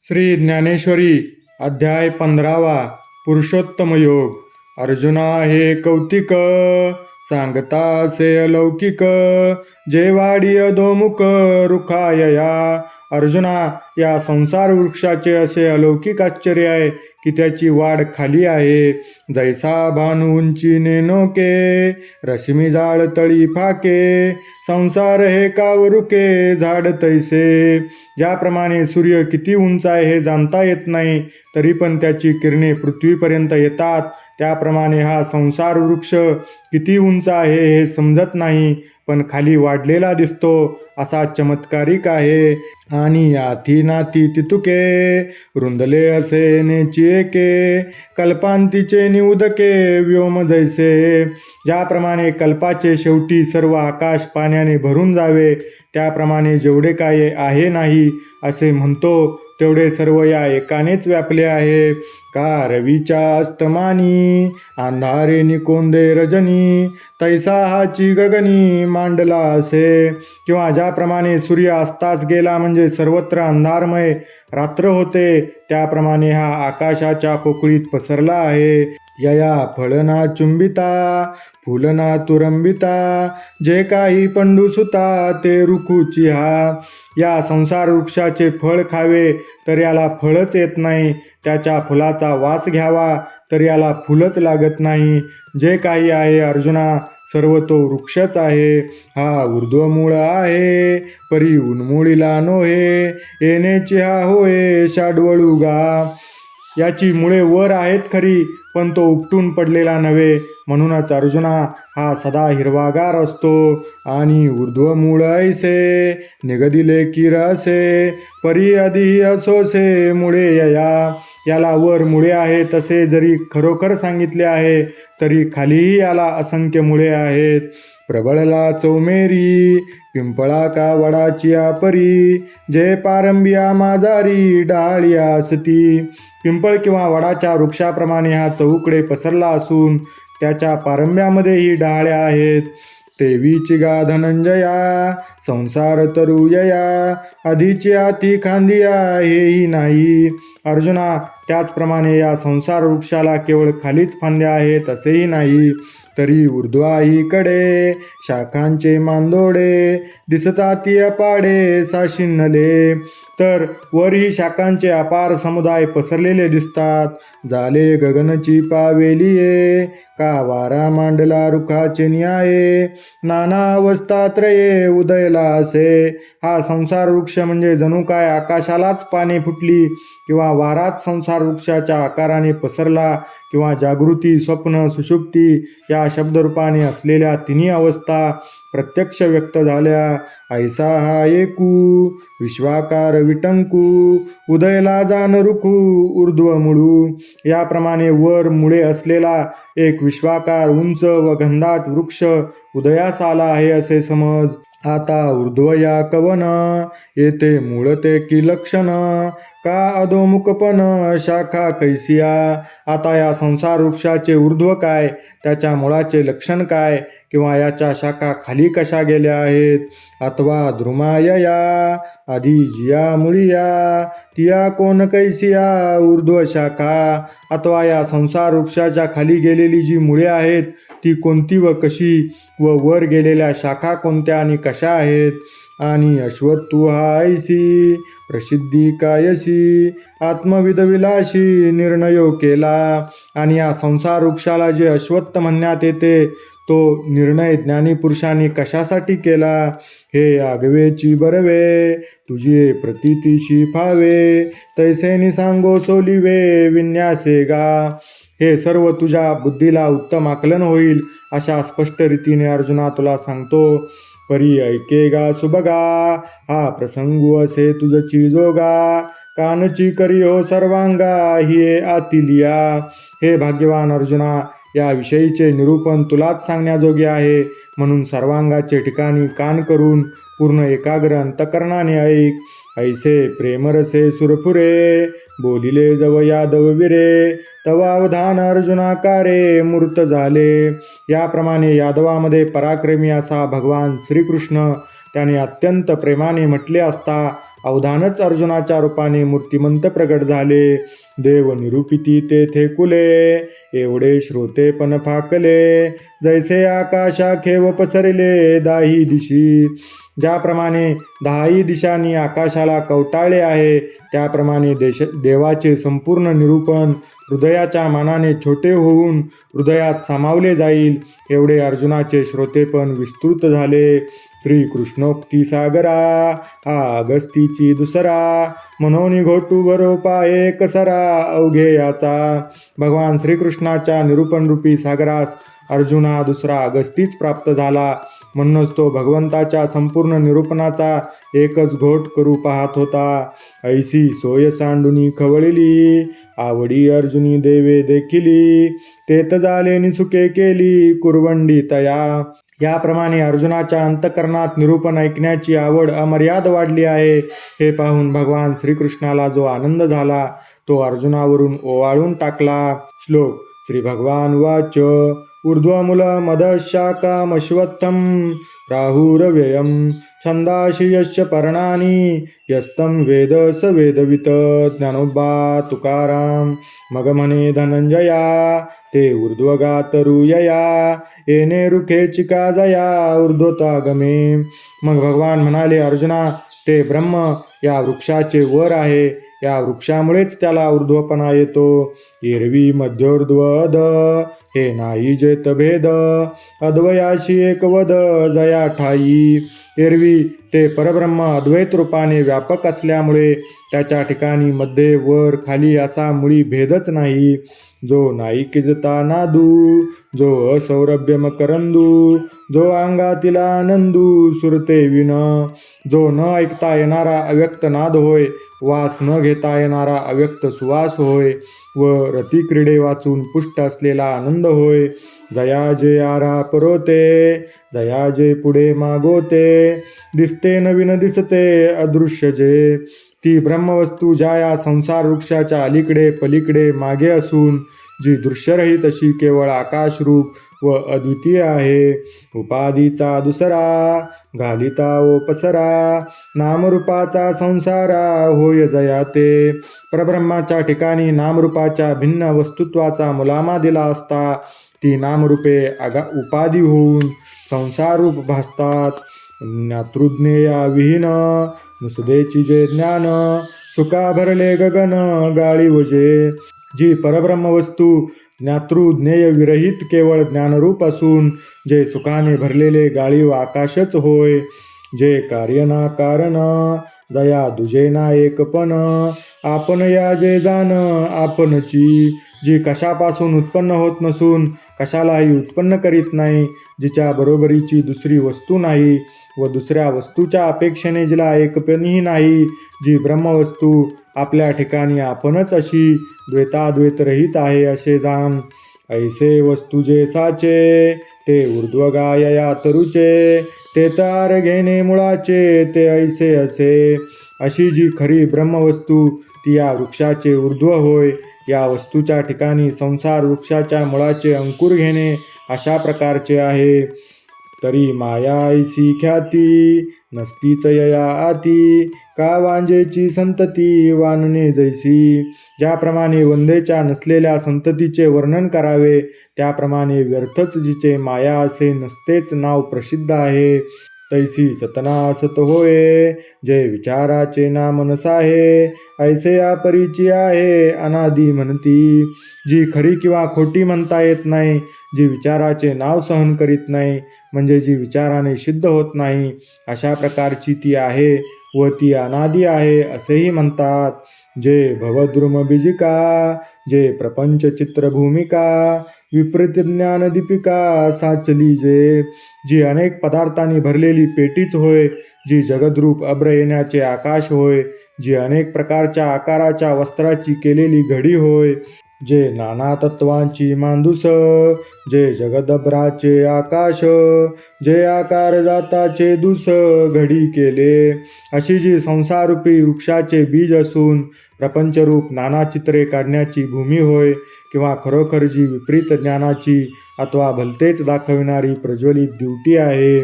श्री ज्ञानेश्वरी अध्याय पंधरावा पुरुषोत्तम योग. अर्जुना हे कौतिक सांगता से अलौकिक. जे दोमुख रुखायया. अर्जुना या संसार वृक्षाचे असे अलौकिक आश्चर्य आहे. की त्याची वाढ खाली आहे. जैसा भानू उंची नेनोके रश्मी जाळ तळी फाके संसार हे कावरुके झाड तैसे. ज्याप्रमाणे सूर्य किती उंच आहे हे जाणता येत नाही तरी पण त्याची किरणे पृथ्वीपर्यंत येतात. त्याप्रमाणे हा संसार वृक्ष किती उंच आहे हे समजत नाही. पण खाली वाढलेला दिसतो. असा चमत्कारिक आहे. आणि याथी नाती तितुके रुंदले असे नेचिएके कल्पांतीचे निउदके व्योम जैसे. ज्याप्रमाणे कल्पाचे शेवटी सर्व आकाश पाण्याने भरून जावे त्याप्रमाणे जेवढे काय आहे नाही असे म्हणतो तेवढे सर्व या एकानेच व्यापले आहे. का रवीच्या अस्तमानी अंधारे निकोंदे रजनी तैसा हाची गगनी मांडला असे. किंवा ज्याप्रमाणे सूर्य अस्तास गेला म्हणजे सर्वत्र अंधारमय रात्र होते त्याप्रमाणे हा आकाशाच्या पोकळीत पसरला आहे. यया फळना चुंबिता फुलना तुरंबिता जे काही पंडूसुता ते रुखुची हा. या संसार वृक्षाचे फळ खावे तर याला फळच येत नाही. त्याच्या फुलाचा वास घ्यावा तर याला फुलच लागत नाही. जे काही आहे अर्जुना सर्व तो वृक्षच आहे. हा ऊर्ध्वमूळ आहे परी उन्मुळीला नोहे येण्याची हा होय शाडवळू गा. याची मुळे वर आहेत खरी पण तो उपटून पडलेला नव्हे. म्हणूनच अर्जुना हा सदा हिरवागार असतो. आणि ऊर्ध्वमूळ ऐसे निगदिले किरसे परी आधी असोसे मुळे यया. याला वर मुळे आहे तसे जरी खरोखर सांगितले आहे तरी खालीही याला असंख्य मुळे आहेत. प्रबळला चौमेरी पिंपळा का वडाची परी जे पारंबिया माजारी डाळिया सती पिंपळ किंवा वडाच्या वृक्षाप्रमाणे हा चौकडे पसरला असून त्याच्या पारंब्यामध्येही डहाळ्या आहेत. तेवीची गा धनंजया संसार तरुयया आधीची आती खांदिया हेही नाही. अर्जुना त्याचप्रमाणे या संसार वृक्षाला केवळ खालीच फांद्या आहेत असेही नाही. तरी ऊर्ध्वाईकडे शाखांचे मांदोडे दिसताती पाडे साशिन्नले तर वरही शाखांचे अपार समुदाय पसरलेले दिसतात. झाले गगनची पावेलिये का वारा मांडला रुखाचे न्याये. नाना अवस्था त्रये उदयला असे. हा संसार वृक्ष म्हणजे जणू काय आकाशालाच पाने फुटली किंवा वारात संसार वृक्षाच्या आकाराने पसरला किंवा जागृती स्वप्न सुषुप्ती या शब्दरूपाने असलेल्या तिन्ही अवस्था प्रत्यक्ष व्यक्त झाल्या. ऐसा हा एकू विश्वाकार विटंकू उदयला जान रुखू ऊर्ध्व मुळू याप्रमाणे वर मुळे असलेला एक विश्वाकार उंच व घनदाट वृक्ष उदयास आला आहे असे समज. आता ऊर्ध्व या कवन येते मूळ ते की लक्षण? का अधोमुखपण शाखा कैसिया? आता या संसार वृक्षाचे ऊर्ध्व काय? त्याच्या मुळाचे लक्षण काय? किंवा याच्या शाखा खाली कशा गेल्या आहेत? अथवा द्रुमायया आधी जिया मुळिया तिया कोण कैसिया ऊर्ध्व शाखा? अथवा या संसार वृक्षाच्या खाली गेलेली जी मुळे आहेत ती कोणती व कशी? व वर गेलेल्या शाखा कोणत्या आणि कशा आहेत? आणि अश्वत्तू हा ऐसी प्रसिद्धी कायसी आत्मविधविलाशी निर्णयो केला. आणि या संसार वृक्षाला जे अश्वत्थ म्हणण्यात येते तो निर्णय ज्ञानीपुरुषांनी कशासाठी केला? हे आगवेची बरवे तुझी प्रतितीशी फावे तैसेनी सांगो सोलिवे विन्यासे गा. हे सर्व तुझ्या बुद्धीला उत्तम आकलन होईल अशा स्पष्ट रीतीने अर्जुना तुला सांगतो. परी ऐके गा सुबगा. हा प्रसंगू असे तुझची जोगा. कानची करी हो सर्वांगा हिये आतिलिया. हे भाग्यवान अर्जुना या विषयीचे निरूपण तुलाच सांगण्याजोगे आहे. म्हणून सर्वांगाचे ठिकाणी कान करून पूर्ण एकाग्र अंतकरणाने ऐक. ऐसे प्रेमरसे सुरफुरे बोलिले जव यादव विरे. तव अवधान अर्जुनाकारे मूर्त झाले. याप्रमाणे यादवामध्ये पराक्रमी असा भगवान श्रीकृष्ण त्याने अत्यंत प्रेमाने म्हटले असता अवधानच अर्जुनाच्या रूपाने मूर्तिमंत प्रगट झाले. देव निरूपिती तेथे कुले एवढे श्रोते पण फाकले. जैसे आकाशा खेव पसरले दाही दिशी. ज्याप्रमाणे दहाही दिशांनी आकाशाला कवटाळले आहे त्याप्रमाणे देश देवाचे संपूर्ण निरूपण हृदयाच्या मानाने छोटे होऊन हृदयात सामावले जाईल. एवढे अर्जुनाचे श्रोतेपण विस्तृत झाले. श्रीकृष्णोक्ती सागरा हा अगस्तीची दुसरा मनोनी घोटू बरोपा एक सरा अवघे याचा. भगवान श्रीकृष्णाच्या निरूपणरूपी सागरास अर्जुना दुसरा अगस्तीच प्राप्त झाला. म्हणूनच तो भगवंताच्या संपूर्ण निरूपणाचा एकच घोट करू पाहत होता. ऐसी सोय सांडुनी खवळली. आवडी अर्जुनी देवे देखिली. तेत झाले निसुके केली कुरवंडी तया. याप्रमाणे अर्जुनाच्या अंतकरणात निरूपण ऐकण्याची आवड अमर्याद वाढली आहे. हे पाहून भगवान श्रीकृष्णाला जो आनंद झाला तो अर्जुनावरून ओवाळून टाकला. श्लोक श्री भगवान वाच ऊर्ध्वमूल मदशाकामश्वत्थं राहुरव्ययं छंदाशी यश पर्णानी यस्तं वेद स वेदवित ज्ञानोबा तुकाराम। मग म्हणे धनंजया ते ऊर्ध्वगातरुयया येणे रुखे चिका जया ऊर्ध्वतागमे मग भगवान म्हणाले अर्जुना ते ब्रह्म या वृक्षाचे वर आहे. या वृक्षामुळेच त्याला ऊर्ध्वपणा येतो. एरवी मध्योर्ध्वद हे नाही जेत भेद अद्वयाशी एक वद जया ठाई. एरवी ते परब्रह्म अद्वैत रूपाने व्यापक असल्यामुळे त्याच्या ठिकाणी मध्ये वर खाली असा मुळी भेदच नाही जो नाही किजता नादू जो असौरभ्य मकरंदू जो अंगातील आनंदू सुरते विना जो न ऐकता येणारा अव्यक्त नाद होय वास न घेता येणारा अव्यक्त सुवास होय व रतिक्रीडे वाचून पुष्ट असलेला आनंद होय जया जे आरा परोते जया जे पुढे मागोते दिसते नवीन दिसते अदृश्य जे ती ब्रह्मवस्तू ज्या या संसार वृक्षाच्या अलीकडे पलीकडे मागे असून जी दृश्यरहित अशी केवळ आकाशरूप व अद्वितीय आहे. उपाधीचा दुसरा घालिता ओ पसरा नामरूपाचा संसारा होय जया ते. परब्रह्माच्या ठिकाणी नामरूपाच्या भिन्न वस्तुत्वाचा मुलामा दिला असता ती नामरूपे आगा उपाधी होऊन संसारूप भासतात. ज्ञातृज्ञेया विहीन नुसदेची जे ज्ञान सुका भरले गगन गाळी वजे. जी परब्रह्मवस्तू ज्ञातृ ज्ञातृज्ञेय विरहित केवळ ज्ञानरूप असून जे सुखाने भरलेले गाळीव आकाशच होय जे कार्य ना कारण जया दुजे ना एकपण आपण या जे जाण आपणची जी कशापासून उत्पन्न होत नसून कशालाही उत्पन्न करीत नाही जिच्या बरोबरीची दुसरी वस्तू नाही व दुसऱ्या वस्तूच्या अपेक्षेने जिला एकपणही नाही जी ब्रह्मवस्तू आपल्या ठिकाणी आपणच अशी द्वैताद्वैतरहित आहे असे जाण ऐसे वस्तू जे साचे ते ऊर्ध्वगाय या तरुचे ते तार घेणे मुळाचे ते ऐसे असे. अशी जी खरी ब्रह्मवस्तू ती या वृक्षाचे ऊर्ध्व होय या वस्तूच्या ठिकाणी संसार वृक्षाच्या मुळाचे अंकुर घेणे अशा प्रकारचे आहे. तरी माया ऐसी ख्याती नसतीच यया आती का वांजेची संतती वानने जैसी. ज्याप्रमाणे वंदेच्या नसलेल्या संततीचे वर्णन करावे त्याप्रमाणे व्यर्थच जिचे माया असे नसतेच नाव प्रसिद्ध आहे. तैसी सतना सत होय जे विचाराचे नाम नसाहे ऐसे या परिची आहे अनादी म्हणती. जी खरी किंवा खोटी म्हणता येत नाही जी विचाराचे नाव सहन करीत नाही म्हणजे जी विचाराने सिद्ध होत नाही अशा प्रकारची ती आहे. व ती अनादी आहे असेही म्हणतात. जे भवद्रुम बीजिका जे प्रपंच चित्रभूमिका विपरीत ज्ञान दीपिका साचली जे जी अनेक पदार्थांनी भरलेली पेटीच होय जी जगद्रूप अब्र येण्याचे आकाश होय जी अनेक प्रकारच्या आकाराच्या वस्त्राची केलेली घडी होय. जे नाना तत्वांची मांदूस जे जगदब्राचे आकाश जे आकार जाताचे दुस घडी केले. अशी जी संसारूपी वृक्षाचे बीज असून प्रपंचरूप नाना चित्रे काढण्याची भूमी होय किंवा खरोखर जी विपरीत ज्ञानाची अथवा भलतेच दाखविणारी प्रज्वलित ड्युटी आहे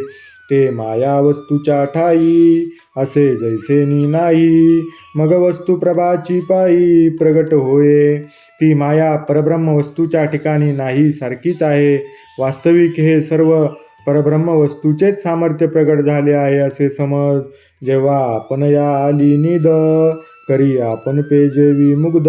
ते माया वस्तूच्या ठाई असे जैसेनी नाही. मग वस्तू प्रभाची पायी प्रगट होये. ती माया परब्रह्म वस्तूच्या ठिकाणी नाही सारखीच आहे. वास्तविक हे सर्व परब्रह्म वस्तूचेच सामर्थ्य प्रगट झाले आहे असे समज. जेव्हा आपण या आली निद करी आपण पेजेवी मुग्ध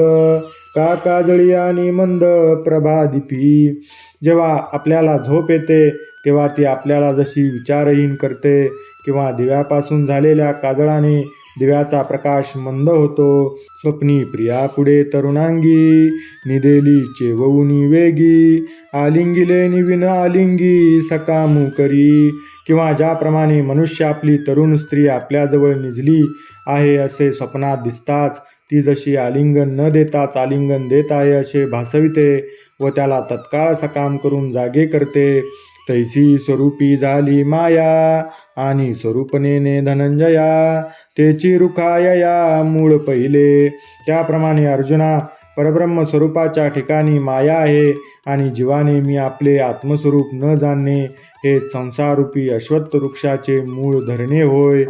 का काजळी आणि मंद प्रभादीपी. जेव्हा आपल्याला झोप येते तेव्हा ती आपल्याला जशी विचारहीन करते किंवा दिव्यापासून झालेल्या काजळाने दिव्याचा प्रकाश मंद होतो स्वप्नी प्रिया पुढे तरुणांगी निदेली चेवऊनी वेगी आलिंगिले निविन आलिंगी सकामू करी. किंवा ज्याप्रमाणे मनुष्य आपली तरुण स्त्री आपल्याजवळ निजली आहे असे स्वप्नात दिसताच ती जशी आलिंगन न देताच आलिंगन देत आहे असे भासविते व त्याला तत्काळ सकाम करून जागे करते तैसी स्वरूपी झाली माया आणि स्वरूपनेने धनंजया तेची रुखायया मूळ पहिले. त्याप्रमाणे अर्जुना परब्रह्म स्वरूपाच्या ठिकाणी माया आहे आणि जीवाने मी आपले आत्मस्वरूप न जाणणे हे संसारूपी अश्वत्थ वृक्षाचे मूळ धरणे होय.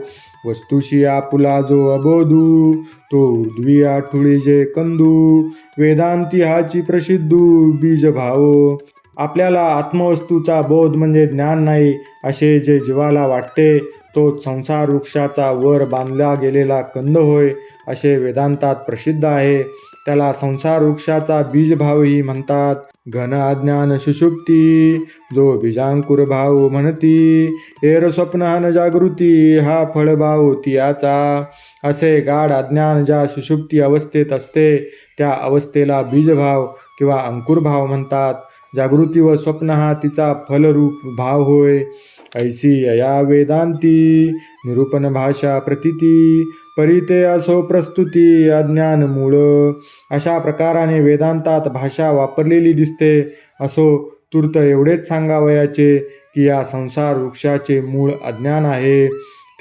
वस्तुशी आपुला जो अबोधू तो उद्वी आठुळी जे कंदू वेदांती हाची प्रसिद्धू बीज भावो आपल्याला आत्मवस्तूचा बोध म्हणजे ज्ञान नाही असे जे जीवाला वाटते तो संसार वृक्षाचा वर बांधला गेलेला कंद होय असे वेदांतात प्रसिद्ध आहे. त्याला संसार वृक्षाचा बीजभावही म्हणतात. घन अज्ञान सुषुप्ती जो बीजांकुर भाव म्हणती एर स्वप्न जागृती हा फळभाव तियाचा. असे गाढ अज्ञान ज्या सुषुप्ती अवस्थेत असते त्या अवस्थेला बीजभाव किंवा अंकुरभाव म्हणतात. जागृती व स्वप्न हा तिचा फलरूप भाव होय. ऐसी या वेदांती निरूपण भाषा प्रतीती परिते असो प्रस्तुती अज्ञान मूळ अशा प्रकाराने वेदांतात भाषा वापरलेली दिसते. असो तूर्त एवढेच सांगावयाचे की या संसार वृक्षाचे मूळ अज्ञान आहे.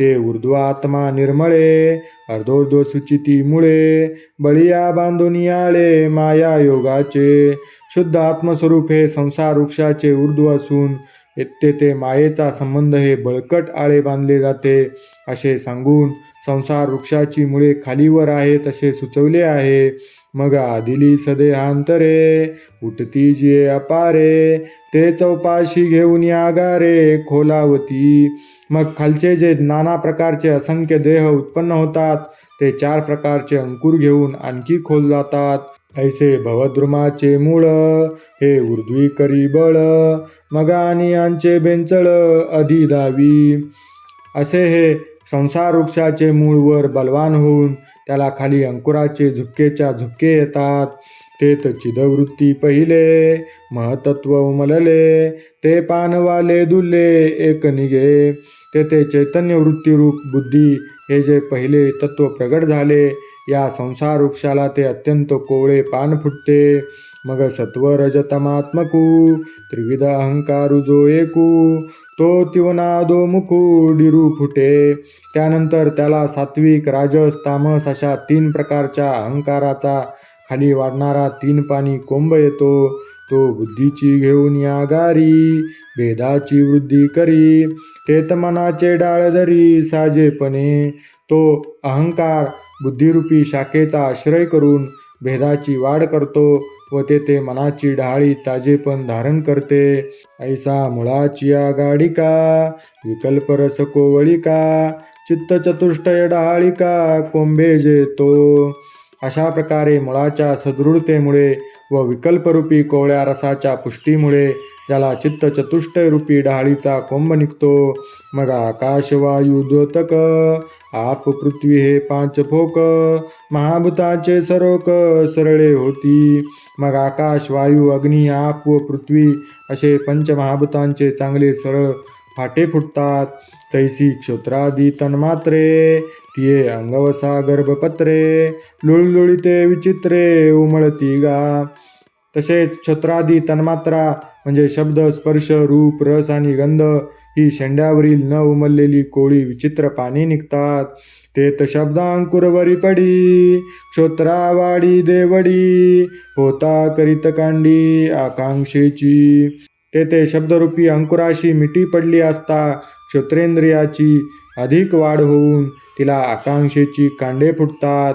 ते ऊर्ध्वात्मा निर्मळे अर्धोर्ध्व सुचिती मुळे बळिया बांधून आळे माया योगाचे. शुद्ध आत्मस्वरूप हे संसार वृक्षाचे ऊर्ध्व असून येते ते मायेचा संबंध हे बळकट आळे बांधले जाते असे सांगून संसार वृक्षाची मुळे खालीवर आहेत असे सुचवले आहे. मग आदिली सदेहांतरे उठती जिये अपारे ते चौपाशी घेऊन आगारे खोलावती. मग खालचे जे नाना प्रकारचे असंख्य देह उत्पन्न होतात ते चार प्रकारचे अंकुर घेऊन आणखी खोल जातात. ऐसे भवद्रुमाचे मूळ हे ऊर्ध्वी करी बळ मग आणि यांचे बेंचळ अधिदावी असे हे संसार वृक्षाचे मूळ वर बलवान होऊन त्याला खाली अंकुराचे झुपकेच्या झुपके येतात. तेत चिदवृत्ती पहिले महतत्व उमलले ते पानवाले दुल्ले एक निघे. तेथे चैतन्य वृत्तीरूप बुद्धी हे जे पहिले तत्व प्रगट झाले या संसार वृक्षाला ते अत्यंत कोवळे पान फुटते. मग सत्व रजतमात्मकू त्रिविध अहंकारू जो एकू तो तिवनादो मुखू डिरू फुटे. त्यानंतर त्याला सात्विक राजस तामस अशा तीन प्रकारच्या अहंकाराचा खाली वाढणारा तीन पाणी कोंब येतो. तो बुद्धीची घेऊन या गारी भेदाची वृद्धी करी. तेत मनाचे डाळ धरी साजेपणे. तो अहंकार बुद्धिरूपी शाखेचा आश्रय करून भेदाची वाढ करतो व तेथे मनाची ढाळी ताजेपण धारण करते. ऐसा मुळाची गाडिका विकल्प रस कोवळिका चित्त चतुष्टय का कोंबे जेतो अशा प्रकारे मुळाच्या सदृढतेमुळे व विकल्परूपी कोवळ्या रसाच्या पुष्टीमुळे ज्याला चित्त चतुष्टय रूपी डहाळीचा कोंब निघतो मग आकाश वायू द्योतक आप पृथ्वी हे पाच फोक महाभूताचे सरोक सरळे होती. मग आकाश वायू अग्नी आप व पृथ्वी असे पंच महाभूतांचे चांगले सरळ फाटे फुटतात. तैसी क्षोत्रादी तन्मात्रे तिये अंगवसा गर्भपत्रे लुळलुळीते विचित्रे उमळती गा. तसेच छत्रादी तन्मात्रा म्हणजे शब्द स्पर्श रूप रस आणि गंध ही शेंड्यावरील न उमललेली कोळी विचित्र पाने निघतात. ते त शब्दांकुरवरी पडी क्षोत्रावाडी देवडी होता करीत कांडी आकांक्षेची. तेथे शब्दरूपी अंकुराशी मिठी पडली असता श्रोत्रेंद्रियाची अधिक वाढ होऊन तिला आकांक्षेची कांडे फुटतात.